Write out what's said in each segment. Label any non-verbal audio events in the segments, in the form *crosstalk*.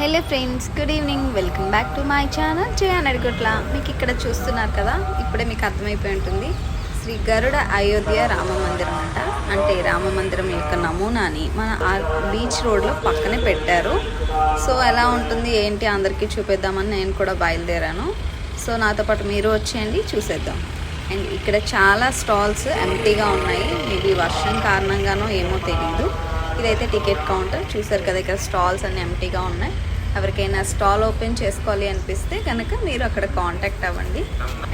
Hello friends good evening. Welcome back to my channel. Jayan Adigotla మీకు ఇక్కడ చూస్తున్నారు కదా ఇప్పుడే మీకు అర్థమైపోయి ఉంటుంది. శ్రీ గరుడ అయోధ్య రామ మందిరం అంట. అంటే రామ మందిరం యొక్క నమూనాని మన ఆ బీచ్ రోడ్లో పక్కనే పెట్టారు. సో ఎలా ఉంటుంది ఏంటి అందరికీ చూపిద్దామని నేను కూడా బయలుదేరాను. సో నాతో పాటు మీరు వచ్చేయండి చూసేద్దాం. అండ్ ఇక్కడ చాలా స్టాల్స్ ఎంటీగా ఉన్నాయి. మేబీ వర్షం కారణంగానో ఏమో తెలియదు ఇదైతే టికెట్ కౌంటర్. చూసారు కదా ఇక్కడ స్టాల్స్ అన్ని ఎంటీగా ఉన్నాయి. ఎవరికైనా స్టాల్ ఓపెన్ చేసుకోవాలి అనిపిస్తే కనుక మీరు అక్కడ కాంటాక్ట్ అవ్వండి.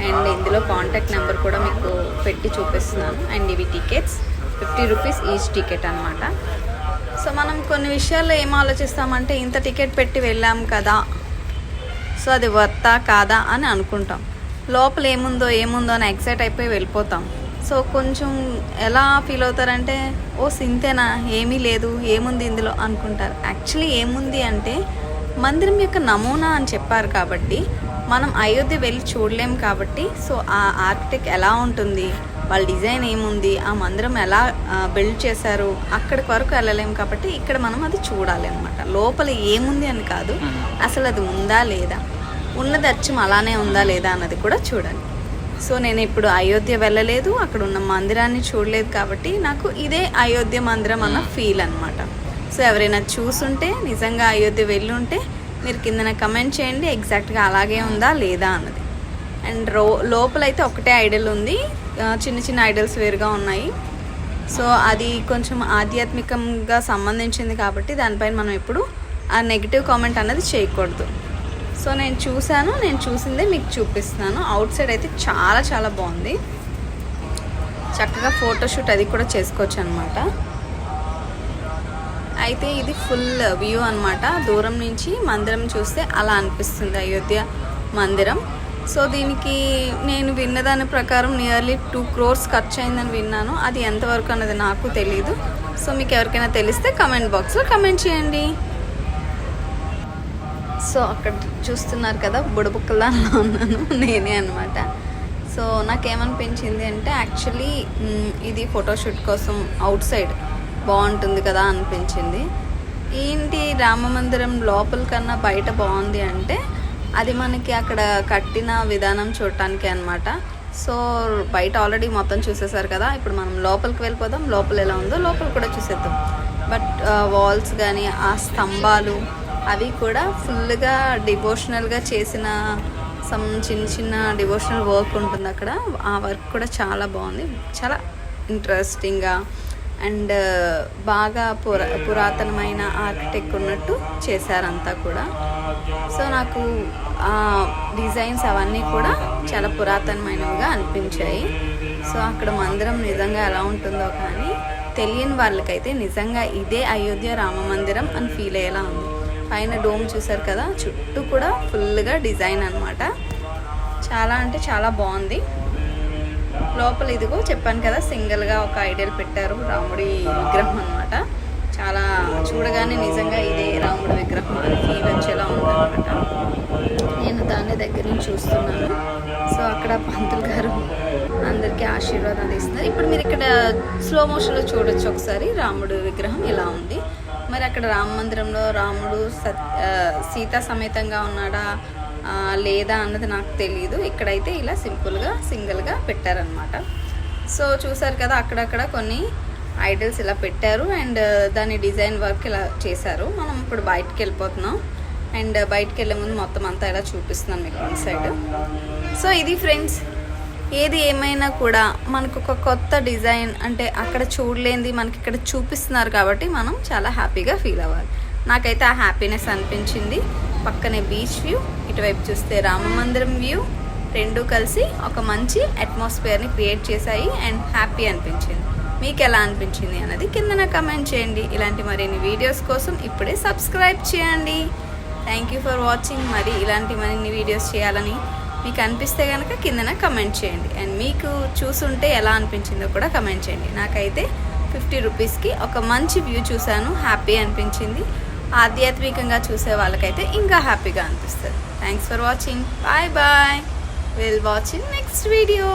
అండ్ ఇందులో కాంటాక్ట్ నెంబర్ కూడా మీకు పెట్టి చూపిస్తున్నాను. అండ్ ఇవి tickets fifty rupees each ticket అనమాట సో మనం కొన్ని విషయాల్లో ఏం ఆలోచిస్తామంటే ఇంత టికెట్ పెట్టి వెళ్ళాం కదా సో అది వర్తా కాదా అని అనుకుంటాం. లోపల ఏముందో ఏముందో అని ఎక్సైట్ అయిపోయి వెళ్ళిపోతాం. సో కొంచెం ఎలా ఫీల్ అవుతారంటే ఓ సింతేనా? ఏమీ లేదు ఏముంది ఇందులో? అనుకుంటారు. యాక్చువల్లీ ఏముంది అంటే మందిరం యొక్క నమూనా అని చెప్పారు కాబట్టి మనం అయోధ్య వెళ్ళి చూడలేం కాబట్టి సో ఆ ఆర్కిటెక్ట్ ఎలా ఉంటుంది వాళ్ళ డిజైన్ ఏముంది ఆ మందిరం ఎలా బిల్డ్ చేశారు అక్కడికి వరకు వెళ్ళలేం కాబట్టి ఇక్కడ మనం అది చూడాలి అనమాట లోపల ఏముంది అని కాదు అసలు అది ఉందా లేదా? ఉన్నది అచ్చం అలానే ఉందా లేదా అన్నది కూడా చూడండి సో నేను ఇప్పుడు అయోధ్య వెళ్ళలేదు అక్కడ ఉన్న మందిరాన్ని చూడలేదు కాబట్టి నాకు ఇదే అయోధ్య మందిరం అన్న ఫీల్ అనమాట సో ఎవరైనా చూసుంటే నిజంగా అయోధ్య వెళ్ళుంటే మీరు కిందన కమెంట్ చేయండి ఎగ్జాక్ట్గా అలాగే ఉందా లేదా అన్నది. అండ్ రో లోపలైతే ఒకటే ఐడల్ ఉంది. చిన్న చిన్న ఐడల్స్ వేరుగా ఉన్నాయి. సో అది కొంచెం ఆధ్యాత్మికంగా సంబంధించింది కాబట్టి దానిపైన మనం ఎప్పుడు ఆ నెగిటివ్ కామెంట్ అన్నది చేయకూడదు. సో నేను చూశాను నేను చూసిందే మీకు చూపిస్తున్నాను. అవుట్ సైడ్ అయితే చాలా చాలా బాగుంది. చక్కగా ఫోటోషూట్ అది కూడా చేసుకోవచ్చు అనమాట అయితే ఇది ఫుల్ వ్యూ అనమాట దూరం నుంచి మందిరం చూస్తే అలా అనిపిస్తుంది అయోధ్య మందిరం. సో దీనికి నేను విన్నదాని ప్రకారం నియర్లీ టూ క్రోర్స్ ఖర్చు అయిందని విన్నాను. అది ఎంతవరకు అన్నది నాకు తెలియదు సో మీకు ఎవరికైనా తెలిస్తే కమెంట్ బాక్స్లో కమెంట్ చేయండి. సో అక్కడ చూస్తున్నారు కదా బుడబుక్కలాగా ఉన్నాను *laughs* నేనే అనమాట సో నాకేమనిపించింది అంటే యాక్చువల్లీ ఇది ఫోటోషూట్ కోసం అవుట్ సైడ్ బాగుంటుంది కదా అనిపించింది. ఏంటి రామ మందిరం లోపల కన్నా బయట బాగుంది అంటే అది మనకి అక్కడ కట్టిన విధానం చూడటానికి అనమాట సో బయట ఆల్రెడీ మొత్తం చూసేసారు కదా ఇప్పుడు మనం లోపలికి వెళ్ళిపోదాం లోపల ఎలా ఉందో లోపల కూడా చూసేద్దాం. బట్ వాల్స్ కానీ ఆ స్తంభాలు అవి కూడా ఫుల్గా డివోషనల్గా చేసిన సమ్ చిన్న చిన్న డివోషనల్ వర్క్ ఉంటుంది అక్కడ. ఆ వర్క్ కూడా చాలా బాగుంది. చాలా ఇంట్రెస్టింగ్గా అండ్ బాగా పురా పురాతనమైన ఆర్కిటెక్ట్ ఉన్నట్టు చేశారంతా కూడా. సో నాకు ఆ డిజైన్స్ అవన్నీ కూడా చాలా పురాతనమైనవిగా అనిపించాయి. సో అక్కడ మందిరం నిజంగా ఎలా ఉంటుందో కానీ తెలియని వాళ్ళకైతే నిజంగా ఇదే అయోధ్య రామ మందిరం అని ఫీల్ అయ్యేలా ఉంది. పైన డోమ్ చూసారు కదా చుట్టూ కూడా ఫుల్గా డిజైన్ అనమాట చాలా అంటే చాలా బాగుంది. లోపల ఇదిగో చెప్పాను కదా సింగిల్గా ఒక ఐడియల్ పెట్టారు రాముడి విగ్రహం అనమాట చాలా చూడగానే నిజంగా ఇదే రాముడి విగ్రహం అని ఫీల్ వచ్చేలా ఉందన్నమాట. నేను దాన్ని దగ్గర నుంచి చూస్తున్నాను. సో అక్కడ పంతులు గారు అందరికీ ఆశీర్వాదాలు ఇస్తున్నారు. ఇప్పుడు మీరు ఇక్కడ స్లో మోషన్లో చూడొచ్చు ఒకసారి రాముడు విగ్రహం ఇలా ఉంది. మరి అక్కడ రామ మందిరంలో రాముడు సీత సమేతంగా ఉన్నాడా లేదా అన్నది నాకు తెలియదు ఇక్కడైతే ఇలా సింపుల్గా సింగిల్గా పెట్టారనమాట సో చూసారు కదా అక్కడక్కడ కొన్ని ఐడల్స్ ఇలా పెట్టారు. అండ్ దాని డిజైన్ వర్క్ ఇలా చేశారు. మనం ఇప్పుడు బయటకు వెళ్ళిపోతున్నాం. అండ్ బయటకు వెళ్ళే ముందు మొత్తం అంతా ఇలా చూపిస్తున్నాం మీకు వన్ సైడ్. సో ఇది ఫ్రెండ్స్ ఏది ఏమైనా కూడా మనకు ఒక కొత్త డిజైన్ అంటే అక్కడ చూడలేంది మనకి ఇక్కడ చూపిస్తున్నారు కాబట్టి మనం చాలా హ్యాపీగా ఫీల్ అవ్వాలి. నాకైతే ఆ హ్యాపీనెస్ అనిపించింది. పక్కనే బీచ్ వ్యూ ఇటువైపు చూస్తే రామ మందిరం వ్యూ రెండు కలిసి ఒక మంచి అట్మాస్ఫియర్ని క్రియేట్ చేశాయి అండ్ హ్యాపీ అనిపించింది. మీకు ఎలా అనిపించింది అన్నది కిందన కమెంట్ చేయండి. ఇలాంటి మరిన్ని వీడియోస్ కోసం ఇప్పుడే సబ్స్క్రైబ్ చేయండి. థ్యాంక్ యూ ఫర్ వాచింగ్ మరి ఇలాంటి మరిన్ని వీడియోస్ చేయాలని మీకు అనిపిస్తే కనుక కిందన కమెంట్ చేయండి. అండ్ మీకు చూసుంటే ఎలా అనిపించిందో కూడా కమెంట్ చేయండి. నాకైతే ఫిఫ్టీ రూపీస్కి ఒక మంచి వ్యూ చూశాను. హ్యాపీ అనిపించింది. ఆధ్యాత్మికంగా చూసే వాళ్ళకైతే ఇంకా హ్యాపీగా అనిపిస్తుంది. Thanks for watching bye bye will watch in next video